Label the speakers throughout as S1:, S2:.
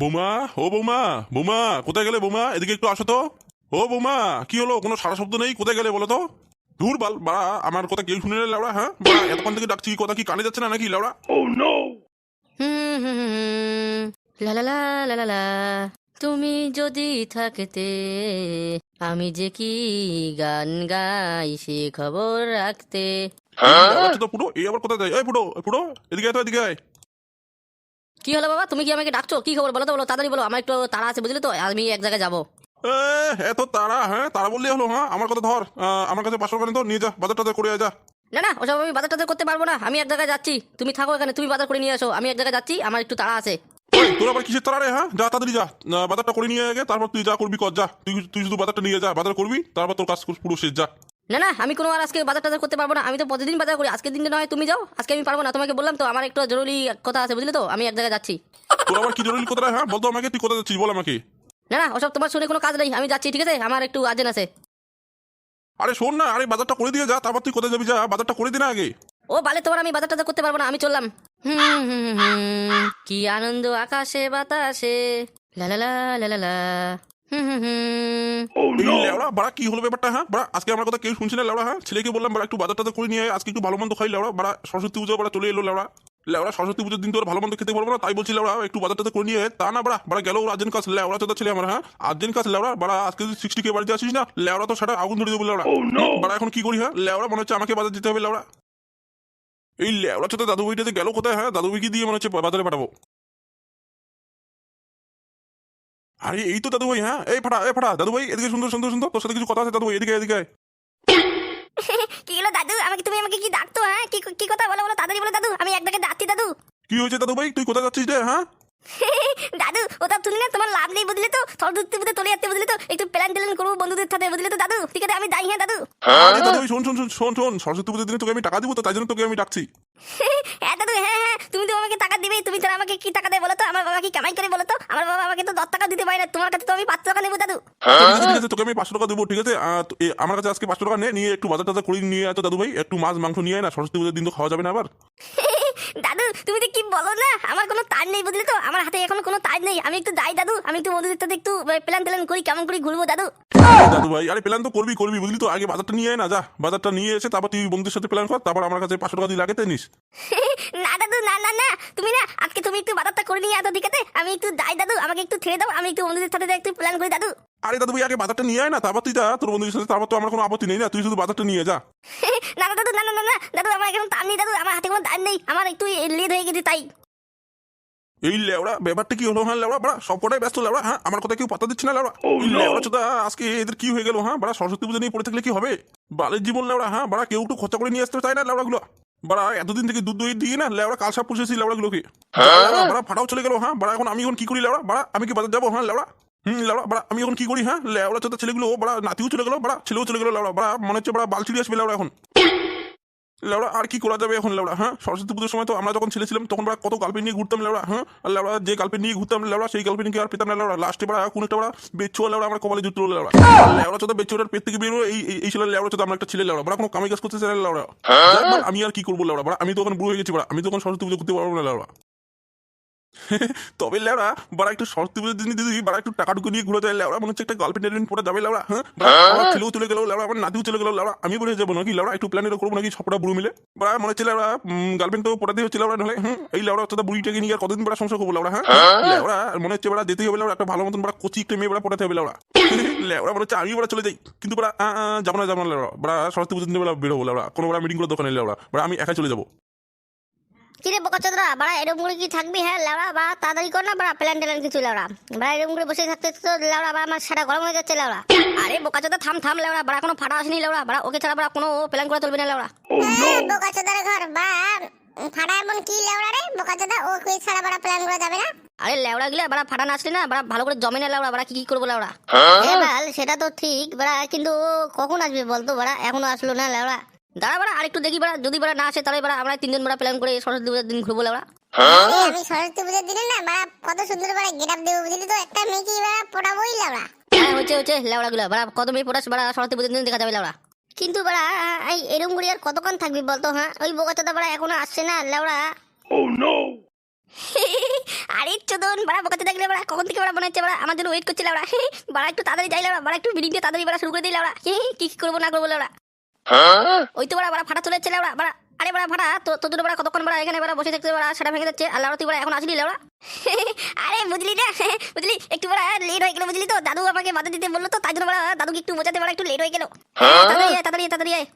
S1: বৌমা ও বোমা বোমা কোথায় গেলে বোমা? এদিকে একটু আসো তো। ও বোমা কি হলো? কোনো সারা শব্দ নেই? কোথায় গেলে বলো তো? দূর বাল বাড়া আমার কথা কেউ শুনে লাউড়া হ্যাঁ? বাড়া এতক্ষণ থেকে ডাকছি কথা কি কানে যাচ্ছে না নাকি লাউড়া?
S2: হুম হুম হুম। লা লা লা লা লা লা। তুমি যদি থাকতে আমি যে কি গান গাই সে খবর রাখতে।
S1: তো পুরো এই আবার কোথায় যায়? এই পুরো পুরো এদিকে আয় তো এদিকে আয়।
S2: কি হলো বাবা? তুমি কি আমাকে ডাকছো? কি খবর? বলো তো বলো তাড়াতাড়ি বলো। আমার একটু তাড়া আছে বুঝলি তো? আমি এক জায়গায় যাব।
S1: এত তারা হ্যাঁ? তারা বললেই হলো হ্যাঁ? আমার কথা ধর। আমার কাছে পাঁচশো টাকা তো নিয়ে যা বাজার টাজার করে যা।
S2: না না ওসব আমি বাজার টাজার করতে পারব না। আমি এক জায়গায় যাচ্ছি। তুমি থাকো এখানে তুমি বাজার করে নিয়ে আসো। আমি এক জায়গায় যাচ্ছি আমার একটু তাড়া আছে।
S1: তোর আবার কিসের তারা রে হ্যাঁ? যা তাড়াতাড়ি যা। বাজারটা করে নিয়ে আগে তারপর তুই যা করবি কর যা। তুই তুই শুধু বাজারটা নিয়ে যা। বাজার করবি তারপর তোর কাজ পুরো শেষ যা।
S2: না না আমি কোনো আর আজকে বাজার টাজার করতে পারব না আমি তো প্রতিদিন বাজার করি আজকের দিনটা নয় তুমি যাও আজকে আমি পারব না তোমাকে বললাম তো আমার একটু জরুরি কথা আছে বুঝলে তো আমি এক জায়গায় যাচ্ছি।
S1: তোর আবার কি জরুরি কোথায় হ্যাঁ বলতো আমাকে তুই কোথায় যাচ্ছিস বল আমাকে।
S2: না না ওসব তোমার শুনে কোনো কাজ নেই আমি যাচ্ছি ঠিক আছে আমার একটু আর্জেন্ট আছে।
S1: আরে শোন না আরে বাজারটা করে দিয়ে যা তারপর তুই কোথায় যাবি যা বাজারটা করে দিন আগে।
S2: ও বালে তোমার আমি বাজার টাজার করতে পারব না আমি চললাম। কি আনন্দ আকাশে বাতাসে লা লা লা লা লা।
S1: লেওড়া বাড়া কি হলো ব্যাপারটা হ্যাঁ? বাড়া আজকে আমার কথা কেউ শুনছে না লেওড়া হ্যাঁ? ছেলেকে বললাম বাড়া একটু বাজার টাজার করে নিয়ে আজকে একটু ভালো মন্দ খাই লেওড়া। বাড়া সরস্বতী পুজো বাড়া চলে এলো লেওড়া। লেওড়া সরস্বতী পুজোর দিন তো ভালো মন্দ খেতে পারব না তাই বলছি লেওড়া একটু বাজার টাজার করে নিয়ে তা না বাড়া বাড়া গেল আর্জেন্ট কাজ লেওড়া চোদা ছেলে আমার হ্যাঁ? আর্জেন্ট কাজ লেওড়া বাড়া আজকে যদি সিক্সটি কে বাড়িতে আসিস না লেওড়া তো সেটা আগুন ধরে দেবো লেওড়া। বাড়া এখন কি করি হ্যাঁ? লেওড়া মনে হচ্ছে আমাকে বাজার যেতে হবে লেওড়া। এই লেওড়া চোদা দাদু বইটাতে গেল কোথায় হ্যাঁ? দাদু বইকে দিয়ে মনে হচ্ছে বাজারে পাঠাবো। আরে এই তো দাদু ভাই হ্যাঁ? এই ফাটা এই ফাটা দাদু ভাই এদিকে সুন্দর সুন্দর সুন্দর। তোর সাথে কিছু কথা আছে দাদু ভাই এদিকে এদিকে
S2: কি হলো দাদু? আমাকে তুমি আমাকে কি ডাকতো হ্যাঁ? কি কি কথা বলো বলো তাড়াতাড়ি বলো দাদু। আমি একদাকে ডাকছি দাদু।
S1: কি হয়েছে দাদু ভাই তুই কোথায় যাচ্ছিস রে হ্যাঁ?
S2: দাদু ওটা তুলি না তোমার লাভ নেই বুঝলি তো? চলে যাচ্ছে বুঝলি তো? একটু প্ল্যান ট্যান করব বন্ধুদের সাথে বুঝলি তো দাদু? ঠিক আছে আমি যাই হ্যাঁ দাদু?
S1: আরে দাদু শোন শোন শোন শোন শোন সরস্বতী পুজোর দিনে তোকে আমি টাকা দিব তো তাই জন্য তোকে আমি ডাকছি।
S2: হ্যাঁ দাদু হ্যাঁ হ্যাঁ তুমি তো আমাকে টাকা দিবেই তুমি ছাড়া আমাকে কি টাকা দেয় বলো তো? আমার বাবা কি কামাই করে বলো তো? আমার বাবা আমাকে তো দশ টাকা দিতে পারে না তোমার কাছে তো আমি পাঁচ টাকা নেব দাদু।
S1: আচ্ছা, ঠিক আছে, তোকে আমি পাঁচশো টাকা দেবো ঠিক আছে? আমার কাছে আজকে পাঁচশো টাকা নে নিয়ে একটু বাজার টাজার করে নিয়ে আয় তো দাদু ভাই একটু মাছ মাংস নিয়ে আয় না সরস্বতী পুজোর দিন তো খাওয়া যাবে না আবার।
S2: দাদু তুমি তো কি বলো না? আমার কোনো তার নেই বুঝলি তো? আমার হাতে এখন কোনো তার নেই। আমি একটু যাই দাদু আমি একটু বন্ধুদের সাথে একটু প্ল্যান ট্যান করি কেমন করে ঘুরবো দাদু?
S1: দাদু ভাই আরে প্ল্যান তো করবি করবি বুঝলি তো? আগে বাজারটা নিয়ে আয় না যা। বাজারটা নিয়ে এসে তারপর তুই বন্ধুদের সাথে প্ল্যান কর তারপর আমার কাছে পাঁচশো টাকা দিয়ে লাগে নিস।
S2: না দাদু না না না। তুমি না আজকে তুমি একটু বাজারটা করে নিয়ে আসো ঠিক আছে? আমি একটু যাই দাদু আমাকে একটু ছেড়ে দাও আমি একটু বন্ধুদের সাথে একটু প্ল্যান করি দাদু।
S1: আরে দাদু ভাই আগে বাজারটা নিয়ে আয় না তারপর তুই যা তোর বন্ধুদের সাথে তারপর তো আমার কোনো আপত্তি নেই না তুই শুধু বাজারটা নিয়ে যা।
S2: না দাদু দাদু আমার এখন তার নেই দাদু আমার হাতে কোনো তার নেই আমার একটু লেট হয়ে গেছে তাই।
S1: এই লেওড়া ব্যাপারটা কি হলো হ্যাঁ লেওড়া? বড়া সব কটাই ব্যস্ত লেওড়া হ্যাঁ? আমার কথা কেউ পাতা দিচ্ছে না লেওড়া? লেওড়া চোদা আজকে এদের কি হয়ে গেল হ্যাঁ? বড়া সরস্বতী পুজো নিয়ে পড়ে থাকলে কি হবে? বালের জীবন লেওড়া হ্যাঁ? বড়া কেউ একটু খরচা করে নিয়ে আসতে চায় না লেওড়া গুলো বড়া এতদিন থেকে দুধ দই দিয়ে না লেওড়া কাল সাপ পুষেছি লেওড়া গুলোকে বড়া ফাটাও চলে গেল হ্যাঁ? বড়া এখন আমি এখন কি করি লেওড়া? বড়া আমি কি বাজার যাব হ্যাঁ লেওড়া? হুম লেওড়া বড়া আমি এখন কি করি হ্যাঁ? লেওড়া চোদা ছেলেগুলো বড়া নাতিও চলে গেল বড়া ছেলেও চলে গেল লেওড়া বড়া মনে হচ্ছে বড়া বালছিড়ি আসবে লেওড়া এখন। লেওড়া, আর কি করা যাবে এখন লাউড়া হ্যাঁ? সরস্বতী পুজোর সময় তো আমরা যখন ছেলে ছিলাম, তখন কত গার্লফ্রেন্ড নিয়ে ঘুরতাম লেওড়া হ্যাঁ? আর লেওড়া, যে গার্লফ্রেন্ড নিয়ে ঘুরতাম লেওড়া, সেই গার্লফ্রেন্ডকে আর পেতাম না লেওড়া? লাস্টে বড়া কোন একটা বড়া বেচ্ছু লেওড়া আমার কপালে জুতো লেওড়া। লেওড়া চোদ্দ বেচোটার পেট থেকে বেরো এই, এই- ছেলে লেওড়া চোদ্দ আমরা একটা ছেলে লেওড়া, বড়া কোনো কামে কাজ করতে চাই না লেওড়া। আমি আর কি করব লাউড়া বড়া, আমি তো এখন বুড়ো হয়ে গেছি, বড়া, আমি তো সরস্বতী পুজো করতে পারব না লেওড়া। তবে লেওড়া বাড়া একটু সরস্বতী পুজোর দিন দিদি বাড়া একটু টাকা টুকু নিয়ে ঘুরে যায় লেওড়া মনে হচ্ছে একটা গার্লফ্রেন্ড পরে যাবে হ্যাঁ? আমার ছেলেও চলে গেল লেওড়া আমার নাতিও চলে গেল আমি বলে যাব নাকি লেওড়া একটু প্ল্যান করব নাকি সবটা বুড়ো মিলে? বাড়া মনে হচ্ছে গার্লফ্রেন্ড তো পটাতে হচ্ছে লেওড়া নাহলে হ্যাঁ এই লেওড়া হচ্ছে বুড়িটাকে নিয়ে কতদিন বাড়া সংসার করব লেওড়া হ্যাঁ? লেওড়া মনে হচ্ছে বাড়া যেতেই হবে লেওড়া একটা ভালো মতন বাড়া কচি একটা মেয়ে বাড়া পটাতে হবে লেওড়া লেওড়া মনে হচ্ছে আমি বাড়া চলে যাই কিন্তু বাড়া যাব না যাব না লেওড়া বাড়া সরস্বতী পুজোর দিন বেলা বেরোবো লেওড়া কোনো বাড়া মিটিং করে দোকানে লেওড়া বাড়া আমি একা চলে যাব।
S3: কিরে বোকাচোদরা বাড়া এরকম করে কি থাকবি? হ্যাঁ লাউড়া বা তাড়াতাড়ি কর না বাড়া প্ল্যান ট্যান কিছু লাউড়া বাড়া এরকম করে বসে থাকতে তো লাউড়া বা আমার সারা গরম হয়ে যাচ্ছে লাউড়া
S2: আরে বোকাচোদা থাম থাম লেওড়া বাড়া কোনো ফাটা আসেনি লেওড়া। বাড়া ওকে ছাড়া বাড়া কোনো প্ল্যান করা চলবে না লেওড়া।
S3: হ্যাঁ, বোকাচোদার ঘর বা ফাটা এমন কি লাউড়া রে? বোকাচোদা ও কুই ছাড়া বাড়া প্ল্যান করা যাবে না।
S2: আরে লেওড়া গিলা বাড়া ফাটা না আসলে না বাড়া ভালো করে জমে না লেওড়া বাড়া কি কি করব লেওড়া।
S3: এবার সেটা তো ঠিক বাড়া কিন্তু কখন আসবে বলতো বাড়া? এখনও আসলো না লাউড়া
S2: দাঁড়া বাড়া আরেকটু দেখি বাড়া যদি বাড়া না আসে তাহলে বাড়া আমরা তিনজন বাড়া প্ল্যান করে সরস্বতী পুজোর দিন ঘুরবো লেওড়া
S3: আমি সরস্বতী পুজোর দিনে না বাড়া কত সুন্দর বাড়া গেট আপ দেবো বুঝলি তো? একটা মেয়েকে বাড়া পটাবোই লাউড়া
S2: হ্যাঁ হচ্ছে হচ্ছে লেওড়া গুলা। বাড়া কত মেয়ে বাড়া সরস্বতী পুজোর দিন দেখা যাবে লেওড়া
S3: কিন্তু বাড়া এই এরম করে আর কতক্ষণ থাকবি বলতো হ্যাঁ? ওই বোকাচোদা বাড়া এখনও আসছে না লাউড়া
S2: আরে চোদন বাড়া বোকাতে দেখলে বাড়া কখন থেকে বাড়া মনে হচ্ছে বাড়া? আমার জন্য ওয়েট করছিল বাড়া। বাড়া একটু তাড়াতাড়ি যাই বাড়া বাড়া একটু মিটিংটা তাড়াতাড়ি বাড়া শুরু করে দিই বাড়া। কি কি করব না করব বাড়া। ওই তো বাড়া বাড়া ফাটা চলে যাচ্ছে বাড়া বাড়া। আরে বাড়া ফাটা তো তোর জন্য বাড়া কতক্ষণ বাড়া এখানে বাড়া বসে থাকতে বাড়া সেটা ভেঙে যাচ্ছে আর লাউড়া তুই বাড়া এখন আসলি লাউড়া আরে বুঝলি না বুঝলি একটু বাড়া লেট হয়ে গেল বুঝলি তো দাদু আমাকে বাধা দিতে বলল তো তাই জন্য বাড়া দাদুকে একটু বোঝাতে বাড়া একটু লেট হয়ে গেল। তাড়াতাড়ি আয়, তাড়াতাড়ি তাড়াতাড়ি আয়।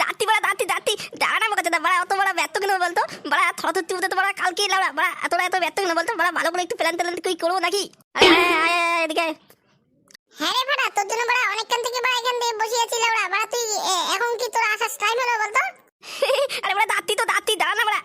S2: দাঁতি বাড়া দাঁতি দাঁতি দাঁড়া না বোঝাতে বাড়া অত বাড়া ব্যর্থ কেন বলতো? বাড়া থরা তুই বোঝাতে বাড়া কালকে লাউড়া বাড়া এতটা এত ব্যর্থ কেন বলতো? বাড়া ভালো করে একটু প্ল্যান ট্যালেন কই করব নাকি? আয়, আয়, আয়, এদিকে আয়।
S3: হ্যাঁ রে ভাড়া তোর জন্য ভাড়া অনেকক্ষণ থেকে ভাড়া এখান দিয়ে বসে আছি লাউড়া ভাড়া তুই এ, এখন কি তোর আসার টাইম হলো বলতো
S2: আরে বাড়া দাঁতি তো দাঁতি দাঁড়া না বাড়া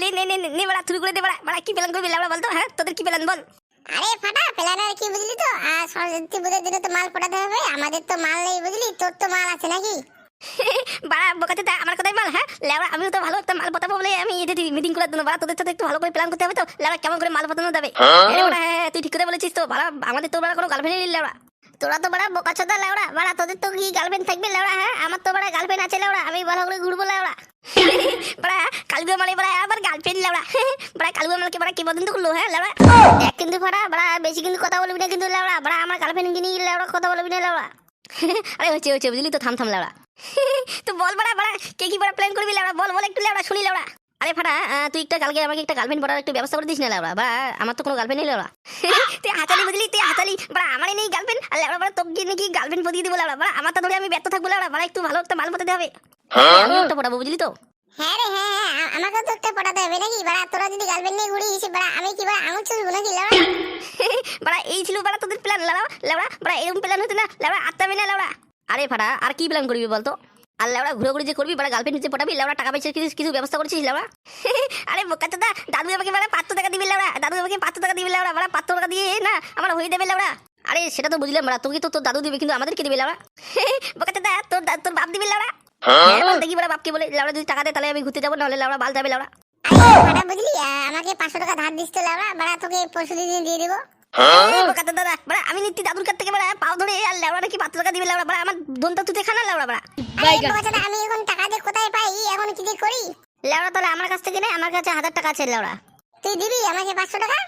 S2: নে নে নে নে নে, নে বাড়া শুরু করে দে বাড়া বাড়া কি প্ল্যান করবি লাউড়া বলতো হ্যাঁ তোদের কি প্ল্যান বল।
S3: আরে ফাটা প্ল্যানার কি বুঝলি তো? আর সরস্বতী পুজোর দিনে তো মাল পটাতে হবে আমাদের তো মাল নেই বুঝলি তোর তো মাল আছে নাকি?
S2: বাড়া বোকাতে তা আমার কথাই মাল হ্যাঁ লেওড়া আমিও তো ভালো একটা মাল পাতাবো বলে আমি এতে মিটিং করার জন্য বাড়া তোদের সাথে একটু ভালো করে প্ল্যান করতে হবে তো লেওড়া কেমন করে মাল পাতানো যাবে? হ্যাঁ? হ্যাঁ, তুই ঠিক করে বলেছিস তো বাড়া আমাদের তো বাড়া কোনো গার্লফ্রেন্ড নেই লেওড়া। তোরা তো বাড়া বোকা চোদা লেওড়া। বাড়া, তোদের তো কি গার্লফ্রেন্ড থাকবে লেওড়া হ্যাঁ? আমার তো বাড়া গার্লফ্রেন্ড আছে লেওড়া। আমি ভালো করে ঘুরবো লেওড়া। বাড়া কালগুলো মানে বাড়া আবার গার্লফ্রেন্ড লেওড়া। বাড়া কালগুলো মালকে বাড়া কি পর্যন্ত করল হ্যাঁ লেওড়া? দেখ কিন্তু বাড়া বাড়া, বেশি কিন্তু কথা বলবি না কিন্তু লেওড়া। বাড়া, আমার গার্লফ্রেন্ড কিনে লেওড়া, কথা বলবি না লেওড়া। আরে, হচ্ছে হচ্ছে, বুঝলি তো, থাম থাম, লেওড়া। তো বল বাড়া বাড়া, কে কি বাড়া প্ল্যান করবি লেওড়া? বল বল একটু লেওড়া, শুনি লেওড়া। আরে ফাটা তুই একটা কালকে আমাকে একটা গার্লফ্রেন্ড পড়ার একটু ব্যবস্থা করে দিস না লেওড়া বা আমার তো কোনো গার্লফ্রেন্ড নেই লেওড়া তুই হাতালি বুঝলি তুই হাতালি। বাড়া আমারই নেই গার্লফ্রেন্ড আর লেওড়া বাড়া তোকে নাকি গার্লফ্রেন্ড পদিয়ে দিব লেওড়া বাড়া আমার তো ধরে আমি ব্যর্থ থাকব লেওড়া বাড়া একটু ভালো একটা মাল পাঠাতে হবে। আমি একটা পড়াবো বুঝলি তো?
S3: হ্যাঁ রে হ্যাঁ হ্যাঁ আ- তো একটা পটাতে হবে নাকি? বাড়া তোরা যদি গার্লফ্রেন্ড নিয়ে ঘুরিস বাড়া আমি কি বাড়া আঙুল চুষবো নাকি লাউড়া?
S2: বাড়া এই ছিল বাড়া তোদের প্ল্যান লেওড়া লেওড়া বাড়া এরকম প্ল্যান হতো না। লেওড়া আত্মাবে না লেওড়া আরে ফাটা আর কি প্ল্যান করবি বলতো? আর লেওড়া ঘুরে ঘুরে যে করবি বাড়া গার্লফ্রেন্ড যে পটাবি লেওড়া টাকা পয়সা কিছু কিছু ব্যবস্থা করছিস লেওড়া আরে বোকা দাদা দাদু আমাকে বাড়া পাঁচশো টাকা দিবি লেওড়া দাদু আমাকে পাঁচশো টাকা দিবি লেওড়া বাড়া পাঁচশো টাকা দিয়ে না আমার হয়ে দেবে লেওড়া আরে সেটা তো বুঝলাম বাড়া তোকে তো তোর দাদু দিবে কিন্তু আমাদেরকে দিবে লেওড়া বোকা দাদা তোর তোর বাপ দিবি লেওড়া হ্যাঁ? দেখি বাড়া বাপকে বলে লেওড়া যদি টাকা দেয় তাহলে আমি ঘুরতে যাব নাহলে লেওড়া বাল যাবে লেওড়া
S3: আরে বুঝলি আমাকে পাঁচশো টাকা ধার দিস তো লাউড়া বাড়া তোকে পরশু দিন দিয়ে দিবো।
S2: দাদা বাড়া আমি নিত্য দাদুর কাছ থেকে বাড়া পাও ধরে আর লেওড়া নাকি পাঁচশো টাকা দিবে লেওড়া বাড়া আমার দোনটা তুই খানা লেওড়া বাড়া।
S3: আমি এখন টাকা দিয়ে কোথায় পাই এখন কি করি?
S2: তাহলে আমার কাছ থেকে নেই আমার কাছে হাজার টাকা আছে লেওড়া।
S3: তুই দিবি আমাকে পাঁচশো টাকা?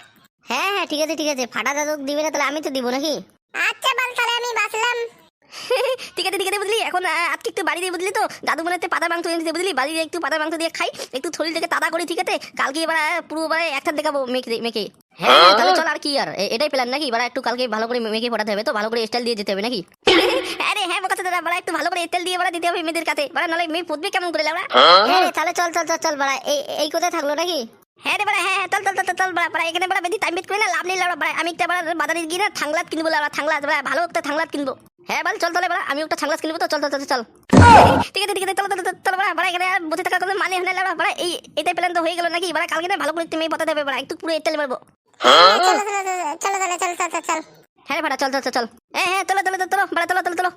S2: হ্যাঁ হ্যাঁ ঠিক আছে ঠিক আছে ফাটা দাদু দিবে না তাহলে আমি তো দিব নাকি?
S3: আচ্ছা বাল তাহলে আমি বাঁচলাম।
S2: ঠিক আছে ঠিক আছে বুঝলি এখন আজকে একটু বাড়ি দিয়ে বুঝলি তো দাদু মনে পাতা মাংস এনে বুঝলি বাড়ি দিয়ে একটু পাতা মাংস দিয়ে খাই একটু শরীর থেকে তাদা করি ঠিক আছে? কালকে এবার পুরো এবার একটা দেখাবো মেকে মেকে হ্যাঁ তাহলে চল আর কি আর এটাই প্ল্যান নাকি এবার একটু কালকে ভালো করে মেকে পড়াতে হবে তো ভালো করে স্টাইল দিয়ে যেতে হবে নাকি আরে হ্যাঁ বোকা দাদা বাড়া একটু ভালো করে স্টাইল দিয়ে বাড়া দিতে হবে মেয়েদের কাছে বাড়া নাহলে মেয়ে পুতবে কেমন করে লাউড়া
S3: হ্যাঁ তাহলে চল চল চল চল বাড়া এই এই কোথায় থাকল নাকি
S2: হ্যাঁ রে বাড়া হ্যাঁ হ্যাঁ চল চল চল চল, বাড়া বাড়া এখানে বাড়া বেশি টাইম বেট করে না লাভ নেই লাউড়া বাড়া আমি একটা বাড়া বাজারে গিয়ে না থাংলাত কিনবো লাউড়া থাংলাত বাড়া ভালো একটা থাংলাত কিনবো হ্যাঁ বল চল তাহলে বাড়া আমি একটা থাংলাত কিনবো তো চল চল চল চল ঠিক আছে ঠিক আছে চলো চলো চলো, বাড়া বাড়া এখানে বসে থাকার কোনো মানে হয় না বাড়া এই এটাই প্ল্যান তো হয়ে গেল নাকি বাড়া কালকে না ভালো করে তুমি পতাতে হবে বাড়া একটু পুরো এটাই মারবো
S3: হ্যাঁ, চলো চলো চলো চলো চলো চলো চলো
S2: হ্যাঁ ভাড়া, চল চল চল এ হ্যাঁ তোলো তোলো তোলো, ভাড়া, তোলো তোলো তোলো।